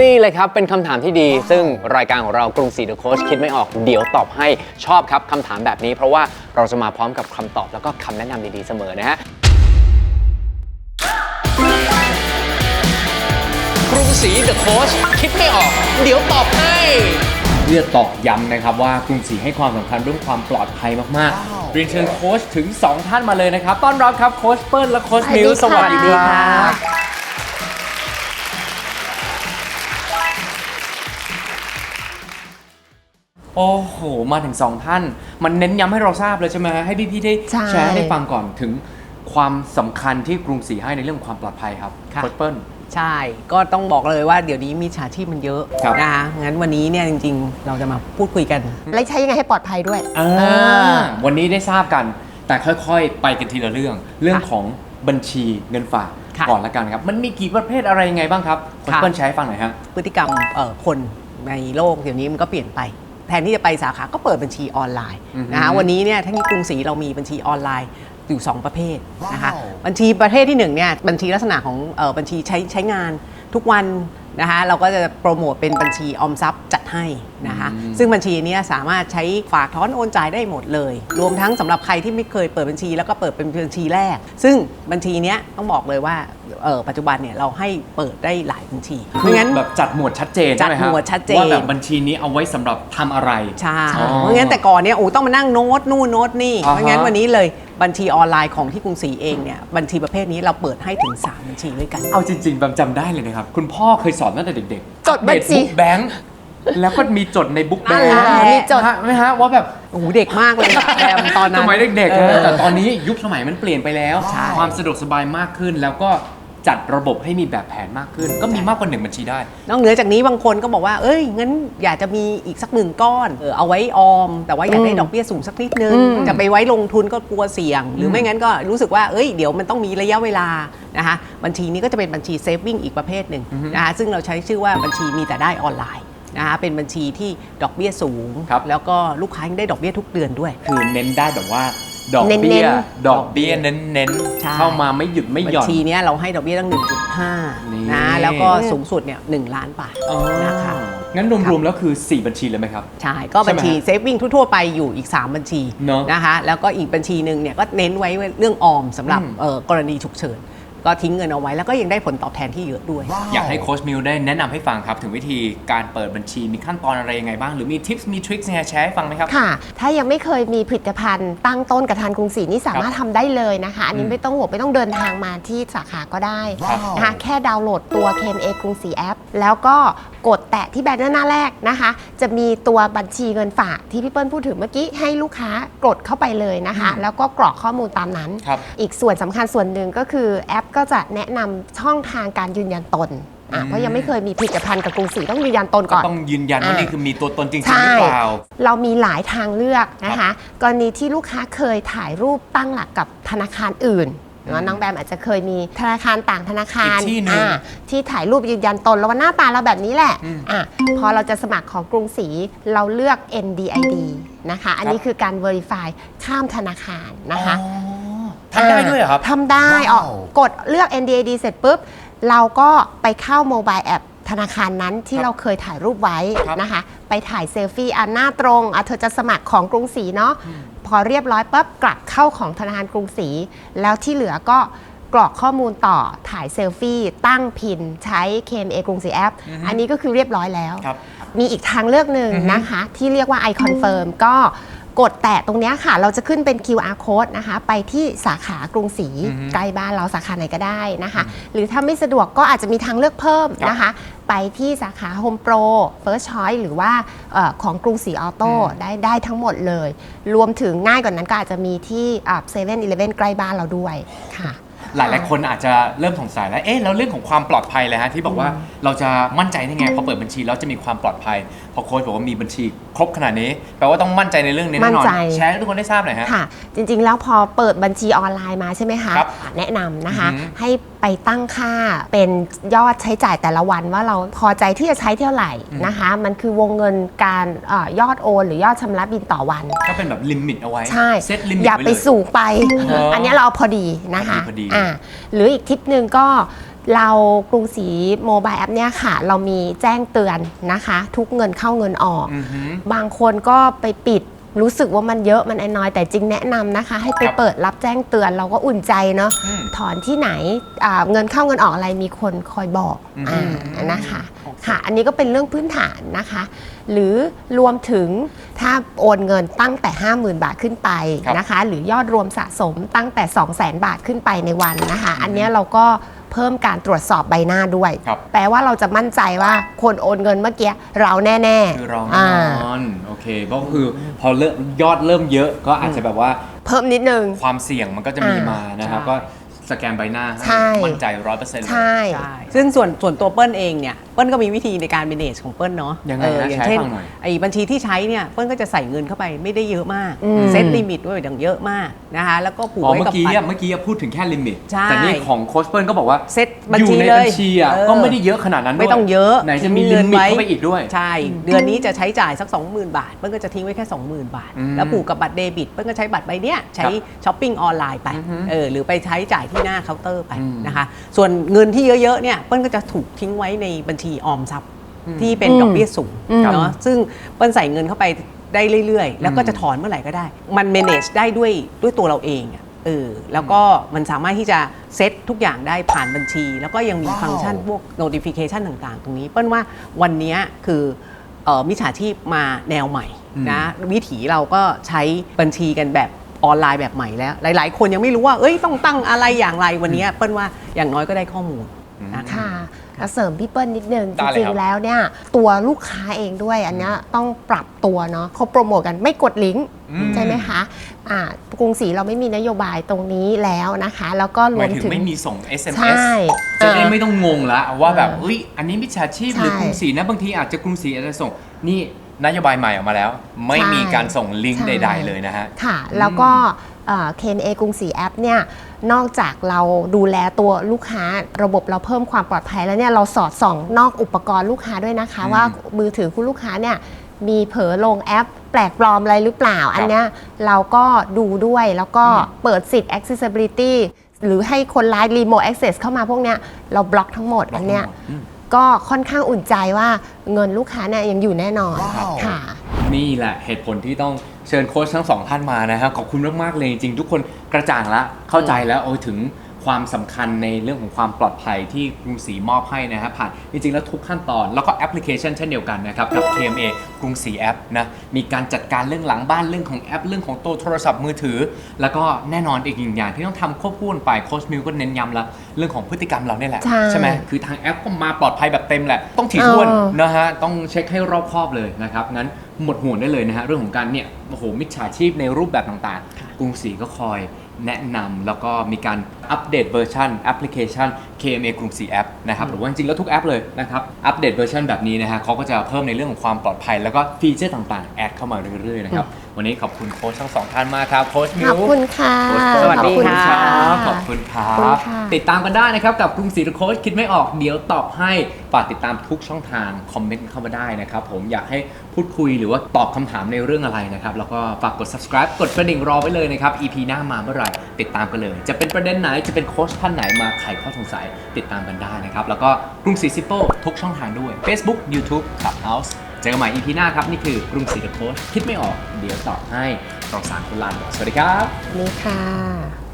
นี่เลยครับ เป็นคำถามที่ดี ซึ่งรายการของเรากรุงศรีเดอะโค้ชคิดไม่ออกเดี๋ยวตอบให้ชอบครับคำถามแบบนี้ เพราะว่าเราจะมาพร้อมกับคำตอบแล้วก็คำแนะนำดีๆเสมอนะฮะกรุงศรีเดอะโค้ชคิดไม่ออก เดี๋ยวตอบให้เพื่อตอกย้ำนะครับว่ากรุงศรีให้ความสำคัญเรื่องความปลอดภัยมากๆ เรียนเชิญโค้ชถึง 2 ท่านมาเลยนะครับ ต้อนรับครับโค้ชเปิ้ลและโค้ชมิวสวัสดีครับ โอ้โห มาถึง 2 ท่าน มันเน้นย้ำให้เราทราบเลยใช่ไหมฮะให้พี่ๆได้ใช่ แชร์ให้ฟังก่อนถึงความสำคัญที่กรุงศรีให้ในเรื่องความปลอดภัยครับค่ะ โค้ชเปิ้ล ใช่ ก็ต้องบอกเลยว่าเดี๋ยวนี้มีฉาชีพมันเยอะครับ นะคะงั้นวันนี้เนี่ยจริง ๆ เราจะมาพูดคุยกัน และใช้ยังไงให้ปลอดภัยด้วย อ่าเออวันนี้ได้ทราบกัน แต่ค่อยๆ ไปกันทีละเรื่อง เรื่องค่ะของบัญชีเงินฝากค่ะก่อนละกันครับ มันมีกี่ประเภทอะไรยังไงบ้างครับโค้ชค่ะ เปิ้ลแชร์ให้ฟังหน่อยฮะ พฤติกรรมเอ่อคนในโลกเดี๋ยวนี้มันก็เปลี่ยนไป แทนที่จะไปสาขาก็เปิดบัญชีออนไลน์อือฮึนะคะวันนี้เนี่ยทั้งที่กรุงศรีเรามีบัญชีออนไลน์อยู่ 2 ประเภทนะคะว้าวบัญชีประเภทที่1เนี่ยบัญชีลักษณะของเออบัญชีใช้ใช้งานทุกวันนะคะเราก็จะโปรโมทเป็นบัญชีออมทรัพย์จัดให้นะคะอืมซึ่งบัญชีเนี้ยสามารถใช้ฝากถอนโอนจ่ายได้หมดเลย รวมทั้งสำหรับใครที่ไม่เคยเปิดบัญชี แล้วก็เปิดเป็นบัญชีแรก ซึ่งบัญชีเนี้ยต้องบอกเลยว่าเออ ปัจจุบันเนี่ยเราให้เปิดได้หลายบัญชีคืเพราะองั้นแบบจัดหมวดชัดเจนใช่ไหมจัดฮะหมวดชัดเจนว่าแบบบัญชีนี้เอาไว้สำหรับทำอะไรใช่อ๋อเพราะงั้นแต่ก่อนเนี่ยโอ้ต้องมานั่งโน้ตนู่นโน้ตนี่อ่าฮะเพราะงั้นวันนี้เลยบัญชีออนไลน์ของที่กรุงศรีเองเนี่ยบัญชีประเภทนี้เราเปิดให้ถึง 3 บัญชีด้วยกัน เอาจริงๆแบมจำได้เลยนะครับ คุณพ่อเคยสอนตั้งแต่เด็กๆจดบัญชีบุ๊กแบงค์แล้วก็มีจดในบุ๊กแบงค์นั่นแหละมีจดไหมฮะว่าแบบโอ้โหเด็กมากเลยอะแอมตอนนั้สนมัยเด็กๆเอนะอแต่ตอนนี้ยุคสมัยมันเปลี่ยนไปแล้วใช่ความสะดวกสบายมากขึ้นแล้วก็ จัดระบบให้มีแบบแผนมากขึ้น ก็มีมากกว่าหนึ่งบัญชีได้ นอกเหนือจากนี้บางคนก็บอกว่า เอ้ย งั้นอยากจะมีอีกสักหนึ่งก้อนเออเอาไว้ออม แต่ว่าอยากได้อืมดอกเบี้ยสูงสักนิดนึง อืม จะไปไว้ลงทุนก็กลัวเสี่ยง หรือไม่งั้นก็รู้สึกว่า เอ้ย เดี๋ยวมันต้องมีระยะเวลา นะคะ บัญชีนี้ก็จะเป็นบัญชีเซฟวิ่งอีกประเภทหนึ่งนะคะ ซึ่งเราใช้ชื่อว่าบัญชีมีแต่ได้ออนไลน์นะคะ เป็นบัญชีที่ดอกเบี้ยสูง ครับ แล้วก็ลูกค้ายังได้ดอกเบี้ยทุกเดือนด้วย คือเน้นได้แบบว่า ดอกเน้นๆเบี้ย ดอกเบี้ยเน้นใช่ ๆ เข้ามาไม่หยุดไม่บัหย่ญอนชีเนี้ยเราให้ดอกเบี้ยตั้ง นี่ 1.5 นะ แล้วก็สูงสุดเนี่ย1ล้านบาท อ๋อนะคะ งั้นรวมๆแล้วคือ 4 บัญชีเลยไหมครับ ใช่ ก็บัญชีใช่ไหมฮะเซฟวิ่งทั่วๆไปอยู่อีก 3 บัญชีเนอะนะคะ แล้วก็อีกบัญชีหนึ่งเนี่ยก็เน้นไว้เรื่องออมสำหรับอืม เอ่อกรณีฉุกเฉิน ก็ทิ้งเงินเอาไว้แล้วก็ยังได้ผลตอบแทนที่เยอะด้วย อยากให้โค้ชมิวได้แนะนำให้ฟังครับ ถึงวิธีการเปิดบัญชีมีขั้นตอนอะไรยังไงบ้าง หรือมีทิปส์มีทริคยังไงแชร์ให้ฟังไหมครับ ค่ะ ถ้ายังไม่เคยมีผลิตภัณฑ์ตั้งต้นกับทานกรุงศรีนี่สามารถทำได้เลยนะคะ อันนี้อืมไม่ต้องห่วงไม่ต้องเดินทางมาที่สาขาก็ได้ครับนะคะแค่ดาวน์โหลดตัว KMA กรุงศรีแอป แล้วก็กดแตะที่แบนเนอร์หน้าแรกนะคะ จะมีตัวบัญชีเงินฝากที่พี่เปิ้ลพูดถึงเมื่อกี้ให้ลูกค้ากดเข้าไปเลยนะคะ แล้วก็กรอกข้อมูลตามนั้น ครับ อีกส่วนสำคัญส่วนหนึ่งก็คือแอปก็จะแนะนำช่องทางการยืนยันตนอะเพราะยังไม่เคยมีผลิตภัณฑ์กับกรุงศรีต้องยืนยันตนก่อน ต้องยืนยันว่าอ่านี่คือมีตัวตนจริงๆใช่หรือเปล่า เรามีหลายทางเลือกนะคะ กรณีที่ลูกค้าเคยถ่ายรูปตั้งหลักกับธนาคารอื่น เนอะน้องแบมอาจจะเคยมีธนาคารต่างธนาคารอีกที่หนึ่งอ่าที่ถ่ายรูปยืนยันตนแล้วว่าหน้าตาเราแบบนี้แหละอืมอะพอเราจะสมัครของกรุงศรีเราเลือก NDID นะคะ อันนี้คือการ Verify ข้ามธนาคารนะคะ อ๋อทำได้ด้วยเหรอครับ ทำได้ออกกดเลือก NDID เสร็จปุ๊บ เราก็ไปเข้าโมบายแอปธนาคารนั้นที่ครับเราเคยถ่ายรูปไว้ครับนะคะ ไปถ่ายเซลฟี่อันหน้าตรงอะเธอจะสมัครของกรุงศรีเนาะ พอเรียบร้อยปั๊บกลับเข้าของธนาคารกรุงศรีแล้วที่เหลือก็กรอกข้อมูลต่อถ่ายเซลฟี่ ตั้งพิน ใช้ KMA กรุงศรีแอป อันนี้ก็คือเรียบร้อยแล้ว ครับ มีอีกทางเลือกหนึ่งนะคะ ที่เรียกว่า iConfirm ก็กดแตะตรงเนี้ยค่ะ เราจะขึ้นเป็น QR code นะคะ ไปที่สาขากรุงศรีอือฮึใกล้บ้านเราสาขาไหนก็ได้นะคะ หรือถ้าไม่สะดวกก็อาจจะมีทางเลือกเพิ่มนะคะ ไปที่สาขา Home Pro First Choice หรือว่าเออของกรุงศรีออโต้ได้ได้ทั้งหมดเลย รวมถึงง่ายกว่านั้นก็อาจจะมีที่เซเว่นอีเลฟเว่นใกล้บ้านเราด้วยค่ะ หลายหลายๆคนอาจจะเริ่มสงสัยแล้ว เอ๊ะ แล้วเรื่องของความปลอดภัยเลยฮะที่บอกว่าเราจะมั่นใจได้ไงพอเปิดบัญชีแล้วจะมีความปลอดภัย พอโค้ชบอกว่ามีบัญชีครบขนาดนี้แปลว่าต้องมั่นใจในเรื่องนี้แน่นอนมั่นใจแชร์ให้ทุกคนได้ทราบหน่อยฮะค่ะ จริงๆ แล้วพอเปิดบัญชีออนไลน์มาใช่ไหมคะครับแนะนำนะคะอือหือให้ไปตั้งค่าเป็นยอดใช้จ่ายแต่ละวันว่าเราพอใจที่จะใช้เท่าไหร่นะคะ มันคือวงเงินการเออยอดโอน หรือยอดชำระบินต่อวัน ก็เป็นแบบลิมิตเอาไว้ใช่เซตลิมิตอย่าว้ไปเลยสูงไปอ๋ออัอันนี้เราเอาพอดีนะคะพอดีพอดีอ่าหรืออีกทิปหนึ่งก็เรากรุงศรีโมบายแอปเนี่ยค่ะ เรามีแจ้งเตือนนะคะ ทุกเงินเข้าเงินออกอือหือบางคนก็ไปปิดรู้สึกว่ามันเยอะมันน้อยแต่จริงแนะนำนะคะ ให้ไปครับเปิดรับแจ้งเตือนเราก็อุ่นใจเนาะอืมถอนที่ไหนอ่าเงินเข้าเงินออกอะไรมีคนคอยบอกอืมอ่านะคะ ค่ะ อันนี้ก็เป็นเรื่องพื้นฐานนะคะ หรือรวมถึงถ้าโอนเงินตั้งแต่ 50,000 บาทขึ้นไปครับนะคะ หรือยอดรวมสะสมตั้งแต่ 200,000 บาทขึ้นไปในวันนะคะ อันเนี้ยเราก็เพิ่มการตรวจสอบใบหน้าด้วยครับแปลว่าเราจะมั่นใจว่าคนโอนเงินเมื่อกี้เราแน่ๆ คือเราอ่าแน่นอน โอเค ก็คือพอเริ่มยอดเริ่มเยอะก็อาจจะแบบว่า เพิ่มนิดนึง ความเสี่ยงมันก็จะมีอ่ามมานะครับใช่ก็ สแกนใบหน้าใช่ให้มั่นใจร้อยเปอร์เซ็นต์เลยใช่ ใช่ ซึ่งส่วนส่วนตัวเปิ้ลเองเนี่ย เปิ้ลก็มีวิธีในการ manage ของเปิ้ลเนาะยังไงเออนะอย่างใช้เช่นฟังหน่อย ไอ้บัญชีที่ใช้เนี่ย เปิ้ลก็จะใส่เงินเข้าไปไม่ได้เยอะมาก อืม เซตลิมิตไว้อย่างเยอะมากนะคะ แล้วก็ผูกอ๋อไว้เมื่กับอกี้บัตอะรเมื่อกี้อะพูดถึงแค่ลิมิต ใช่แต่นี่ของโค้ชเปิ้ลก็บอกว่าเซ็ตบัญอยู่ชีในเลบัยญชีอะเออ ก็ไม่ได้เยอะขนาดนั้นด้วยไม่ต้องเยอะไหนจะมีลิมิตเข้าไปอีกด้วย ใช่ เดือนนี้จะใช้จ่ายสัก 20,000 บาท เปิ้ลก็จะทิ้งไว้แค่ 20,000 บาท อืมแล้วผูกกับบัตรเดบิต เปิ้ลก็ใช้บัตรใบเนี้ยใช้ช้อปปิ้งออนไลน์ไป อือฮึ เออ หรือไปใช้จ่ายที่หน้าเคาน์เตอร์ไปอืมนะคะ ส่วนเงินที่เยอะๆเนี่ยเปิ้ลก็จะถูกทิ้งไว้ในบัญชีออมทรัพย์อืมที่เป็นอืมดอกเบี้ยสูงอืมเนาะซึ่งเปิ้ลใส่เงินเข้าไปได้เรื่อยๆ แล้วก็จะถอนเมื่อไหร่ก็ได้ มัน manage ได้ด้วยด้วยตัวเราเองอะเออแล้วก็มันสามารถที่จะเซตทุกอย่างได้ผ่านบัญชี แล้วก็ยังมีฟังก์ชันพวก notification ต่างๆ ตรงนี้ เปิ้ลว่าวันเนี้ยคือเอ่อมิจฉาชีพมาแนวใหม่นะวิถีเราก็ใช้บัญชีกันแบบ ออนไลน์แบบใหม่แล้ว หลาย ๆ คนยังไม่รู้ว่า เอ้ยต้องตั้งอะไรอย่างไรวันเนี้ยเปิ้ลว่าอย่างน้อยก็ได้ข้อมูลนะคะ ค่ะแล้วเสริมพี่เปิ้ลนิดนึงได้จเลยริงครับ ๆแล้วเนี่ยตัวลูกค้าเองด้วยอันเนี้ยต้องปรับตัวเนาะเขาโปรโมทกันไม่กดลิงก์อืมใช่ไหมคะอ่ากรุงศรีเราไม่มีนโยบายตรงนี้แล้วนะคะ แล้วก็รหวมายมถึงถึงไม่มีส่ง ใช่ SMS จะได้ไม่ต้องงงละว่าแบบเอ้ยอันนี้มิจฉาชีพหรือใช่กรุงศรีนะบางทีอาจจะกรุงศรีอาจจะส่ง นี่ นโยบายใหม่ออกมาแล้ว ไม่ใช่มีการส่งลิงก์ใช่ใด ๆ เลยนะฮะ ค่ะ แล้วก็เคนเอกรุงศรีแอปเนี่ยนอกจากเราดูแลตัวลูกค้าระบบเราเพิ่มความปลอดภัยแล้วเนี่ยเราสอดส่องนอกอุปกรณ์ลูกค้าด้วยนะคะอืมว่ามือถือคุณลูกค้าเนี่ยมีเผลอลงแอป แปลกปลอมอะไรหรือเปล่า อันเนี้ยเราก็ดูด้วยแล้วก็เปิดสิทธิ์ accessibility หรือให้คนร้าย remote access เข้ามาพวกเนี้ยเราบล็อกทั้งหมดอันเนี้ยอืม ก็ค่อนข้างอุ่นใจว่าเงินลูกค้าเนี่ยยังอยู่แน่นอนครับค่ะ นี่แหละเหตุผลที่ต้องเชิญโค้ชทั้งสองท่านมานะครับขอบคุณมากๆเลยจริงๆทุกคนกระจ่างแล้วเข้าใจแล้วโอ้ยถึง ความสำคัญในเรื่องของความปลอดภัยที่กรุงศรีมอบให้นะครับผ่านจริงๆแล้วทุกขั้นตอนแล้วก็แอปพลิเคชันเช่นเดียวกันนะครับกับ KMA กรุงศรีแอปนะมีการจัดการเรื่องหลังบ้านเรื่องของแอป เรื่องของตัวโทรศัพท์มือถือ แล้วก็แน่นอนอีกหนึ่งอย่างที่ต้องทำควบคู่กันไปโค้ชมิวก็เน้นย้ำละเรื่องของพฤติกรรมเราเนี่ยแหละใช่ ไหมคือทางแอปก็มาปลอดภัยแบบเต็มแหละต้องถี่ถ้วน เออ นะฮะต้องเช็คให้รอบคอบเลยนะครับ งั้น หมดห่วงได้เลยนะฮะเรื่องของการเนี่ยโอ้โหมิจฉาชีพในรูปแบบต่างๆ กรุงศรีก็คอยแนะนำแล้วก็มีการอัปเดตเวอร์ชันแอปพลิเคชัน KMA กรุงศรีแอปนะครับหรือว่าจริงๆแล้วทุกแอปเลยนะครับอัปเดตเวอร์ชันแบบนี้นะฮะเขาก็จะเพิ่มในเรื่องของความปลอดภัย แล้วก็ฟีเจอร์ต่างๆ แอดเข้ามาเรื่อยๆนะครับ วันนี้ขอบคุณโค้ชทั้งสองท่านมากครับโค้ชมิขอบวคุณค่ะ โค้ชสวัสดีขอบณค่ะรับขอบคุณครัขอบคุณบค่ะ ติดตามกันได้นะครับกับกรุงศรีโค้ชคิดไม่ออกเดี๋ยวตอบให้ฝากติดตามทุกช่องทางคอมเมนต์เข้ามาได้นะครับผมอยากให้พูดคุยหรือว่าตอบคำถามในเรื่องอะไรนะครับแล้วก็ฝากกด subscribe กดกระดิ่งรอไว้เลยนะครับ EP หน้ามาเมื่อไหร่ติดตามกันเลย จะเป็นประเด็นไหนจะเป็นโค้ชท่านไหนมาไขข้อสงสัยติดตามกันได้นะครับแล้วก็กรุงศรีซิโป้ทุกช่องทางด้วย Facebook YouTube Clubhouse เจอกันใหม่ EP หน้าครับ นี่คือกรุงศรีโค้ชคิดไม่ออก เดี๋ยวตอบให้สองสามคนลาไปก่อนสวัสดีครับ นี่ค่ะ